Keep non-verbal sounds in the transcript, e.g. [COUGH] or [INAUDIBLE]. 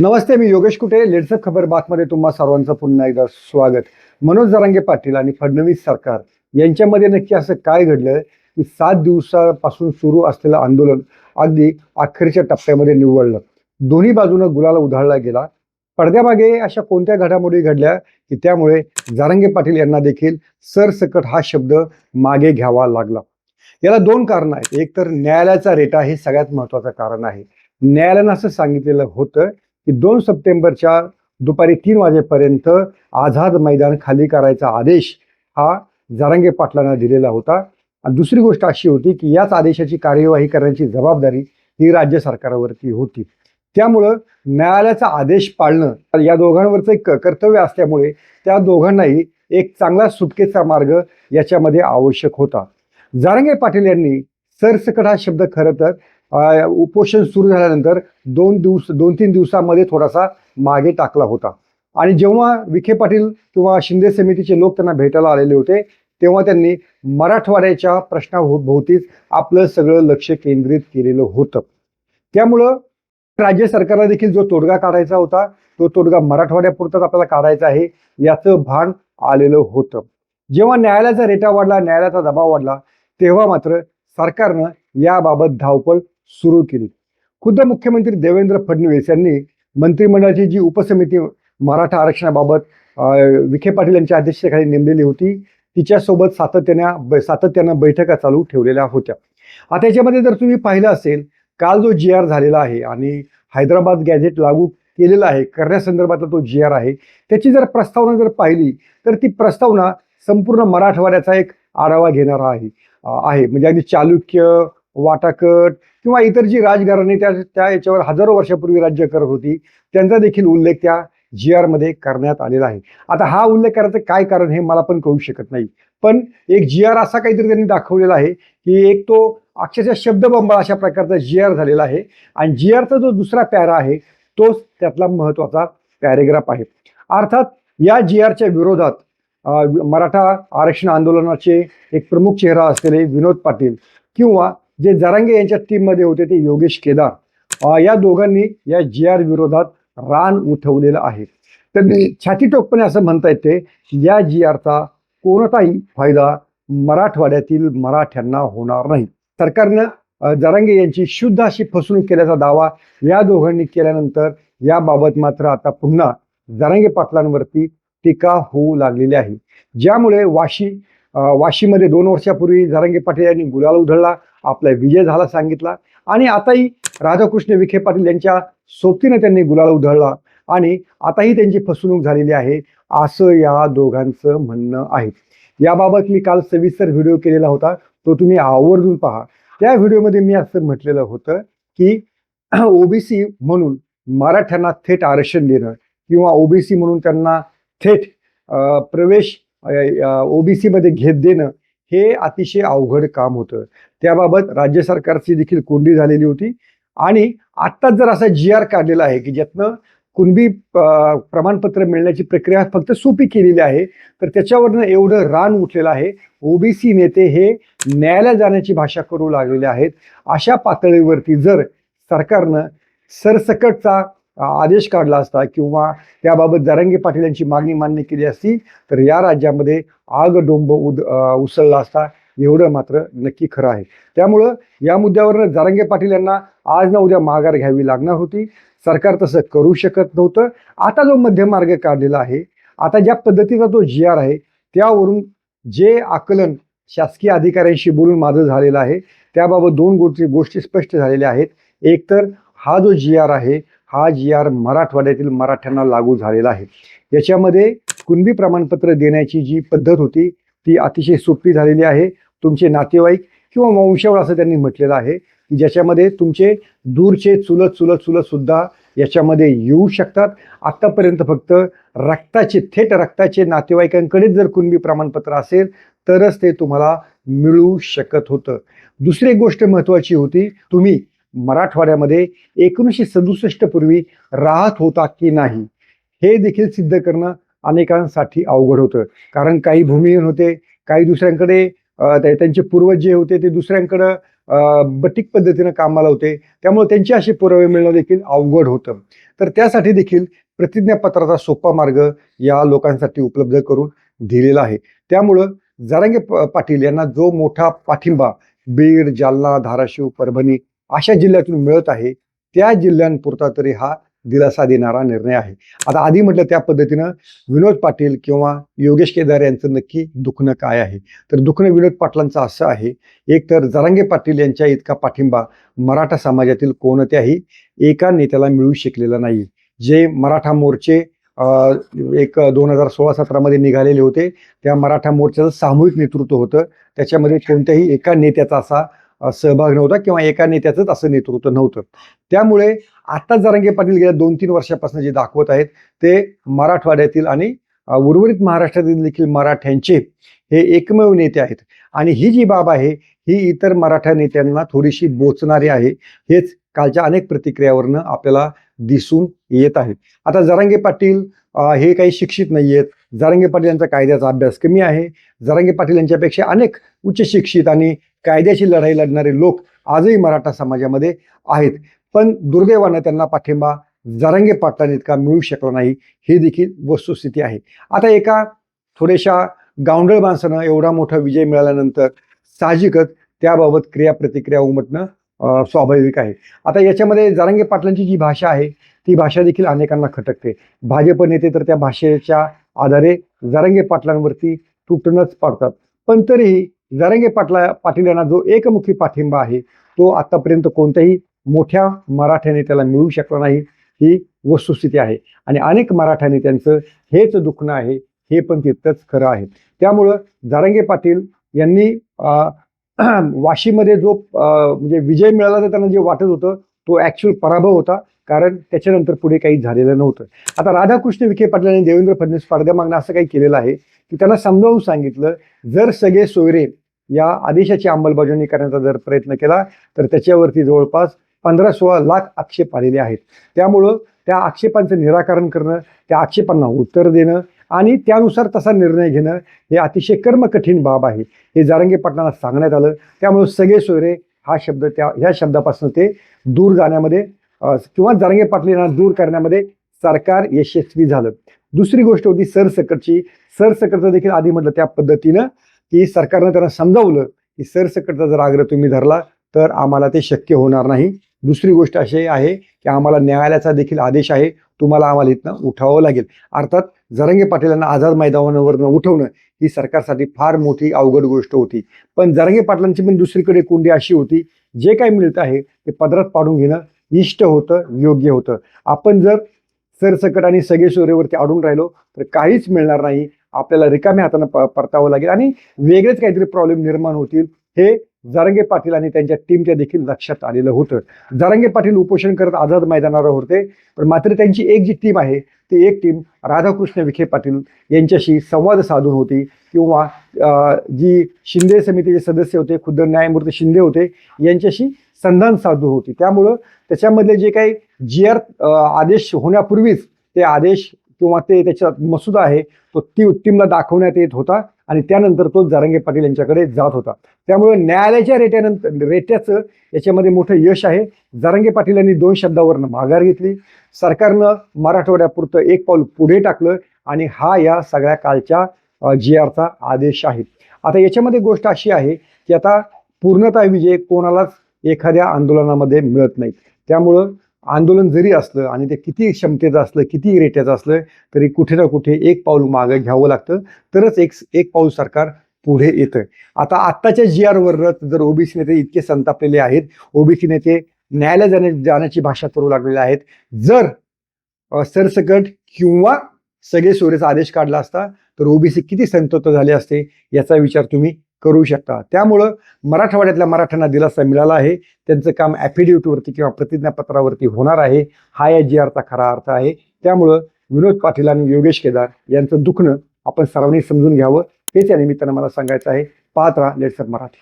नमस्ते मी योगेश कुटे. लेट्सअप खबर बातमध्ये तुम्हा सर्वांचं पुन्हा एकदा स्वागत. मनोज जरांगे पाटील आणि फडणवीस सरकार यांच्यामध्ये नक्की असं काय घडलं की सात दिवसापासून सुरू असलेलं आंदोलन अगदी अखेरच्या टप्प्यामध्ये निवडलं. दोन्ही बाजूनं गुलाला उधळला गेला. पडद्यामागे अशा कोणत्या घडामोडी घडल्या? की त्यामुळे जारंगे पाटील यांना देखील सरसकट हा शब्द मागे घ्यावा लागला. याला दोन कारण आहेत. एक तर न्यायालयाचा रेटा हे सगळ्यात महत्वाचं कारण आहे. न्यायालयानं असं सांगितलेलं होतं की दोन सप्टेंबरच्या दुपारी तीन वाजेपर्यंत आझाद मैदान खाली करायचा आदेश हा जारंगे पाटलांना दिलेला होता. आणि दुसरी गोष्ट अशी होती की याच आदेशाची कार्यवाही करण्याची जबाबदारी ही राज्य सरकारवरती होती. त्यामुळं न्यायालयाचा आदेश पाळणं या दोघांवरचं एक कर्तव्य असल्यामुळे त्या दोघांनाही एक चांगला सुटकेचा मार्ग याच्यामध्ये आवश्यक होता. जारंगे पाटील यांनी सरसकट हा शब्द खरं तर उपोषण सुरू झाल्यानंतर दोन दिवस दोन तीन दिवसामध्ये थोडासा मागे टाकला होता. आणि जेव्हा विखे पाटील किंवा शिंदे समितीचे लोक त्यांना भेटायला आलेले होते तेव्हा त्यांनी मराठवाड्याच्या प्रश्नाभोवतीच आपलं सगळं लक्ष केंद्रित केलेलं होतं. त्यामुळं राज्य सरकारला देखील जो तोडगा काढायचा होता तो तोडगा मराठवाड्यापुरताच आपल्याला काढायचा आहे याचं भान आलेलं होतं. जेव्हा न्यायालयाचा रेटा वाढला न्यायालयाचा दबाव वाढला तेव्हा मात्र सरकारनं याबाबत धावपळ सुरू केली. खुद्द मुख्यमंत्री देवेंद्र फडणवीस यांनी मंत्रिमंडळाची जी उपसमिती मराठा आरक्षणाबाबत विखे पाटील यांच्या अध्यक्षतेखाली नेमलेली होती तिच्यासोबत सातत्याने ब- सातत्यानं बैठका चालू ठेवलेल्या होत्या. आता याच्यामध्ये जर तुम्ही पाहिलं असेल काल जो जी आर झालेला आहे आणि हैदराबाद गॅझेट लागू केलेला आहे करण्यासंदर्भातला तो जी आर आहे त्याची जर प्रस्तावना जर पाहिली तर ती प्रस्तावना संपूर्ण मराठवाड्याचा एक आढावा घेणारा आहे आहे. म्हणजे अगदी चालुक्य वाटाकट किंवा इतर जी राजघराणी त्या त्या याच्यावर हजारो वर्षापूर्वी राज्य करत होती त्यांचा देखील उल्लेख त्या जी आरमध्ये करण्यात आलेला आहे. आता हा उल्लेख करायचं काय कारण हे मला पण कळू शकत नाही. पण एक जी आर असा काहीतरी त्यांनी दाखवलेला आहे की एक तो अक्षरशः शब्दबंबाळ अशा प्रकारचा जी आर झालेला आहे. आणि जी आरचा जो दुसरा पॅरा आहे तोच त्यातला महत्त्वाचा पॅरेग्राफ आहे. अर्थात या जी आरच्या विरोधात मराठा आरक्षण आंदोलनाचे एक प्रमुख चेहरा असलेले विनोद पाटील किंवा जे जरांगे यांच्या टीममध्ये होते ते योगेश केदार. या दोघांनी या जी आर विरोधात रान उठवलेलं आहे. तर छाती टोकपणे असं म्हणता येते या जी आरचा कोणताही फायदा मराठवाड्यातील मराठ्यांना होणार नाही. सरकारनं जरांगे यांची शुद्ध अशी फसवणूक केल्याचा दावा या दोघांनी केल्यानंतर याबाबत मात्र आता पुन्हा जरांगे पाटलांवरती टीका होऊ लागलेली आहे. ज्यामुळे वाशी वाशीमध्ये दोन वर्षापूर्वी जरांगे पाटील यांनी गुलाल उधळला. आपला विजय झाला सांगितला. आणि आताही राधाकृष्ण विखे पाटील यांच्या सोबतीनं त्यांनी गुलाल उधळला. आणि आताही त्यांची फसवणूक झालेली आहे असं या दोघांचं म्हणणं आहे. याबाबत मी काल सविस्तर व्हिडिओ केलेला होता तो तुम्ही आवर्जून पहा. त्या व्हिडिओमध्ये मी असं म्हटलेलं होतं की [CLEARS THROAT] ओबीसी म्हणून मराठ्यांना थेट आरक्षण देणं किंवा ओबीसी म्हणून त्यांना थेट प्रवेश ओबीसीमध्ये घेत देणं हे अतिशय अवघड काम होतं. त्याबाबत राज्य सरकारची देखील कोंडी झालेली होती. आणि आत्ताच जर असा जी आर काढलेला आहे की ज्यातनं कुणबी प्रमाणपत्र मिळण्याची प्रक्रिया फक्त सोपी केलेली आहे तर त्याच्यावरनं एवढं रान उठलेलं आहे. ओबीसी नेते हे न्यायालयात जाण्याची भाषा करू लागलेले आहेत. अशा पातळीवरती जर सरकारनं सरसकटचा आदेश काढला असता किंवा त्याबाबत जरांगे पाटील यांची मागणी मान्य केली असती तर या राज्यामध्ये आग डोंब उद उसळला असता एवढं मात्र नक्की खरं आहे. त्यामुळं या मुद्द्यावरनं जरांगे पाटील यांना आज ना उद्या माघार घ्यावी लागणार होती. सरकार तसं करू शकत नव्हतं. आता जो मध्यमार्ग काढलेला आहे आता ज्या पद्धतीचा तो जी आर आहे त्यावरून जे आकलन शासकीय अधिकाऱ्यांशी बोलून माझं झालेलं आहे त्याबाबत दोन गोष्टी गोष्टी स्पष्ट झालेल्या आहेत. एक तर हा जो जी आर आहे हा जी आर मराठवाड्यातील मराठ्यांना लागू झालेला आहे. याच्यामध्ये कुणबी प्रमाणपत्र देण्याची जी पद्धत होती ती अतिशय सोपी झालेली आहे. तुमचे नातेवाईक किंवा वंशावळ असं त्यांनी म्हटलेलं आहे की ज्याच्यामध्ये तुमचे दूरचे चुलत चुलत चुलत सुद्धा याच्यामध्ये येऊ शकतात. आत्तापर्यंत फक्त रक्ताचे थेट रक्ताचे नातेवाईकांकडेच जर कुणबी प्रमाणपत्र असेल तरच ते तुम्हाला मिळू शकत होतं. दुसरी गोष्ट महत्त्वाची होती तुम्ही मराठवाड्यामध्ये एकोणीसशे सदुसष्ट पूर्वी राहत होता की नाही हे देखील सिद्ध करणं अनेकांसाठी अवघड होतं. कारण काही भूमिहीन होते काही दुसऱ्यांकडे त्या- त्यांचे पूर्वज जे होते ते दुसऱ्यांकडं बटिक बटीक पद्धतीनं कामाला होते. त्यामुळे त्यांचे असे पुरावे मिळणं देखील अवघड होतं. तर त्यासाठी देखील प्रतिज्ञापत्राचा सोपा मार्ग या लोकांसाठी उपलब्ध करून दिलेला आहे. त्यामुळं जारांगे प- पाटील यांना जो मोठा पाठिंबा बीड जालना धाराशिव परभणी अशा जिल्ह्यातून मिळत आहे त्या जिल्ह्यांपुरता तरी हा दिलासा देणारा निर्णय आहे. आता आधी म्हटलं त्या पद्धतीनं विनोद पाटील किंवा योगेश केदार यांचं नक्की दुखणं काय आहे? तर दुखणं विनोद पाटलांचं असं आहे एक तर जरांगे पाटील यांच्या इतका पाठिंबा मराठा समाजातील कोणत्याही एका नेत्याला मिळू शकलेला नाही. जे मराठा मोर्चे एक दोन हजार सोळा सतरामध्ये निघालेले होते त्या मराठा मोर्चाचं सामूहिक नेतृत्व होतं. त्याच्यामध्ये कोणत्याही एका नेत्याचा असा सहभाग नव्हता किंवा एका नेत्याचंच असं नेतृत्व नव्हतं. त्यामुळे आता जरांगे पाटील गेल्या दोन तीन वर्षापासून जे दाखवत आहेत ते मराठवाड्यातील आणि उर्वरित महाराष्ट्रातील देखील मराठ्यांचे हे एकमेव नेते आहेत. आणि ही जी बाब आहे ही इतर मराठा नेत्यांना थोडीशी बोचणारी आहे हेच कालच्या अनेक प्रतिक्रियावरनं आपल्याला दिसून येत आहे. आता जरांगे पाटील हे काही शिक्षित नाही आहेत जरांगे पाटील यांचा कायद्याचा अभ्यास कमी आहे. जरांगे पाटील यांच्यापेक्षा अनेक उच्च शिक्षित आणि कायद्याची लढाई लढणारे लोक आजही मराठा समाजामध्ये आहेत. पण दुर्दैवानं त्यांना पाठिंबा जरांगे पाटलांइतका मिळू शकला नाही ही देखील वस्तुस्थिती आहे. आता एका थोड्याशा गावंडळ माणसानं एवढा मोठा विजय मिळाल्यानंतर साहजिकच त्याबाबत क्रिया प्रतिक्रिया उमटणं स्वाभाविक आहे. आता याच्यामध्ये जारांगे पाटलांची जी भाषा आहे ती भाषा देखील अनेकांना खटकते. भाजप नेते तर त्या भाषेच्या आधारे जरांगे पाटलांवरती तुटणंच पाडतात. पण तरीही जरंगे पाटला पाटील यांना जो एकमुखी पाठिंबा आहे तो आतापर्यंत कोणत्याही मोठ्या मराठा नेत्याला मिळू शकला नाही. ही वस्तुस्थिती आहे. आणि अनेक मराठा नेत्यांचं हेच दुखणं आहे हे पण तितकंच खरं आहे. त्यामुळं जारंगे पाटील यांनी [CLEARS THROAT] वाशीमध्ये जो म्हणजे विजय मिळाला तर त्यांना जे वाटत होतं तो ऍक्च्युअल पराभव होता. कारण त्याच्यानंतर पुढे काही झालेलं नव्हतं. आता राधाकृष्ण विखे पाटील आणि देवेंद्र फडणवीस पाडद्यामागनं असं काही केलेलं आहे की त्यांना समजावून सांगितलं जर सगळे सोयरे या आदेशाची अंमलबजावणी करण्याचा जर प्रयत्न केला तर त्याच्यावरती जवळपास पंधरा सोळा लाख आक्षेप आलेले आहेत. त्यामुळं त्या आक्षेपांचं निराकरण करणं त्या आक्षेपांना उत्तर देणं आणि त्यानुसार तसा निर्णय घेणं हे अतिशय कर्मकठीण बाब आहे. हे जारंगे पाटणाला सांगण्यात आलं. त्यामुळे सगळे सोयरे हा शब्द त्या ह्या शब्दापासून ते दूर जाण्यामध्ये किंवा जारंगे पाटील यांना दूर करण्यामध्ये सरकार यशस्वी झालं. दुसरी गोष्ट होती सरसकटची. सरसकटचं देखील आधी म्हटलं त्या पद्धतीनं की सरकारनं त्यांना समजावलं की सरसकटचा जर आग्रह तुम्ही धरला तर आम्हाला ते शक्य होणार नाही. दुसरी गोष्ट अशी आहे की आम्हाला न्यायालयाचा देखील आदेश आहे. तुम्हाला आम्हाला इथनं उठावं लागेल. अर्थात जरंगे पाटील यांना आझाद मैदानावरनं उठवणं ही सरकारसाठी फार मोठी अवघड गोष्ट होती. पण जरंगे पाटलांची पण दुसरीकडे कोंडी अशी होती जे काय मिळतं आहे ते पदरात पाडून घेणं इष्ट होतं योग्य होतं. आपण जर सरसकट आणि सगळे सोयरेवरती अडून राहिलो तर काहीच मिळणार नाही. आपल्याला रिकाम्या हातानं प- परतावं लागेल आणि वेगळेच काहीतरी प्रॉब्लेम निर्माण होतील. हे जारंगे पाटील आणि त्यांच्या टीमच्या देखील लक्षात आलेलं होतं. जारंगे पाटील उपोषण करत आझाद मैदानावर होते. पण मात्र त्यांची एक जी टीम आहे ती एक टीम राधाकृष्ण विखे पाटील यांच्याशी संवाद साधून होती. किंवा जी शिंदे समितीचे सदस्य होते खुद्द न्यायमूर्ती शिंदे होते यांच्याशी संधान साधू होती. त्यामुळं त्याच्यामधले जे काही जी आर आदेश होण्यापूर्वीच ते आदेश किंवा ते त्याचा मसुदा आहे तो ती टीमला दाखवण्यात येत होता आणि त्यानंतर तो जारंगे पाटील यांच्याकडे जात होता. त्यामुळे न्यायालयाच्या रेट्यानंतर रेट्याचं याच्यामध्ये मोठं यश आहे. जारंगे पाटील यांनी दोन शब्दावरनं माघार घेतली. सरकारनं मराठवाड्यापुरतं एक पाऊल पुढे टाकलं आणि हा या सगळ्या कालच्या जी आरचा आदेश आहे. आता याच्यामध्ये गोष्ट अशी आहे की आता पूर्णतः विजय कोणालाच एखाद्या आंदोलनामध्ये मिळत नाही. त्यामुळं आंदोलन जरी असलं आणि ते किती क्षमतेचं असलं किती रेट्याचं असलं तरी कुठे ना कुठे एक पाऊल मागं घ्यावं लागतं. तरच एक एक पाऊल सरकार पुढे येतं आता आत्ताच्या जी आरवरच जर ओबीसी नेते इतके संतापलेले आहेत ओबीसी नेते न्यायालयात जाण्या जाण्याची भाषा करू लागलेले आहेत. जर सरसकट किंवा सगळे सोयरेचा आदेश काढला असता तर ओबीसी किती संतप्त झाले असते याचा विचार तुम्ही करू शकता. त्यामुळं मराठवाड्यातल्या मराठ्यांना दिलासा मिळाला आहे. त्यांचं काम ॲफिडेव्हिटवरती किंवा प्रतिज्ञापत्रावरती होणार आहे. हा या जी आरचा खरा अर्थ आहे. त्यामुळं विनोद पाटील आणि योगेश केदार यांचं दुखणं आपण सर्वांनी समजून घ्यावं. हेच या निमित्तानं मला सांगायचं आहे. पाहत राहा लेट्सअप मराठी.